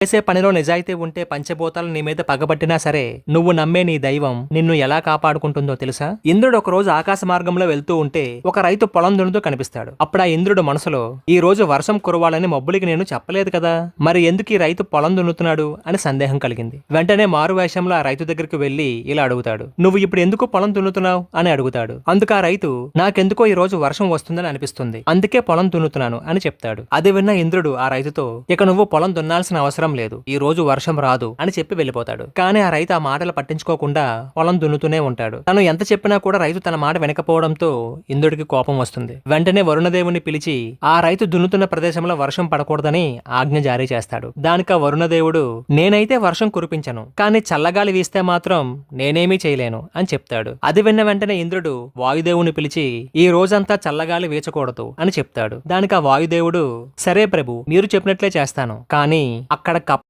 చేసే పనిలో నిజాయితీ ఉంటే పంచభూతాలు నీ మీద పగబట్టినా సరే నువ్వు నమ్మే నీ దైవం నిన్ను ఎలా కాపాడుకుంటుందో తెలుసా? ఇంద్రుడు ఒక రోజు ఆకాశ మార్గంలో వెళ్తూ ఉంటే ఒక రైతు పొలం దున్నుతూ కనిపిస్తాడు. అప్పుడు ఆ ఇంద్రుడు మనసులో ఈ రోజు వర్షం కురవాలని మబ్బులకి నేను చెప్పలేదు కదా మరి ఎందుకు ఈ రైతు పొలం దున్నుతున్నాడు? అని సందేహం కలిగింది. వెంటనే మారు వేషంలో ఆ రైతు దగ్గరికి వెళ్ళి ఇలా అడుగుతాడు నువ్వు ఇప్పుడు ఎందుకు పొలం దున్నుతున్నావు? అని అడుగుతాడు. అందుకు ఆ రైతు నాకెందుకో ఈ రోజు వర్షం వస్తుందని అనిపిస్తుంది అందుకే పొలం దున్నుతున్నాను అని చెప్తాడు. అది విన్న ఇంద్రుడు ఆ రైతుతో ఇక నువ్వు పొలం దున్నాల్సిన అవసరం లేదు. ఈ రోజు వర్షం రాదు అని చెప్పి వెళ్ళిపోతాడు. కానీ ఆ రైతు ఆ మాటలు పట్టించుకోకుండా పొలం దున్నుతూనే ఉంటాడు. తను ఎంత చెప్పినా కూడా రైతు తన మాట వినకపోవడంతో ఇంద్రుడికి కోపం వస్తుంది. వెంటనే వరుణదేవుని పిలిచి ఆ రైతు దున్నుతున్న ప్రదేశంలో వర్షం పడకూడదని ఆజ్ఞ జారీ చేస్తాడు. దానికి ఆ వరుణదేవుడు నేనైతే వర్షం కురిపించను కానీ చల్లగాలి వీస్తే మాత్రం నేనేమీ చేయలేను అని చెప్తాడు. అది విన్న వెంటనే ఇంద్రుడు వాయుదేవుని పిలిచి ఈ రోజంతా చల్లగాలి వీచకూడదు అని చెప్తాడు. దానికి ఆ వాయుదేవుడు సరే ప్రభు మీరు చెప్పినట్లే చేస్తాను కానీ అక్కడ একটা কাপ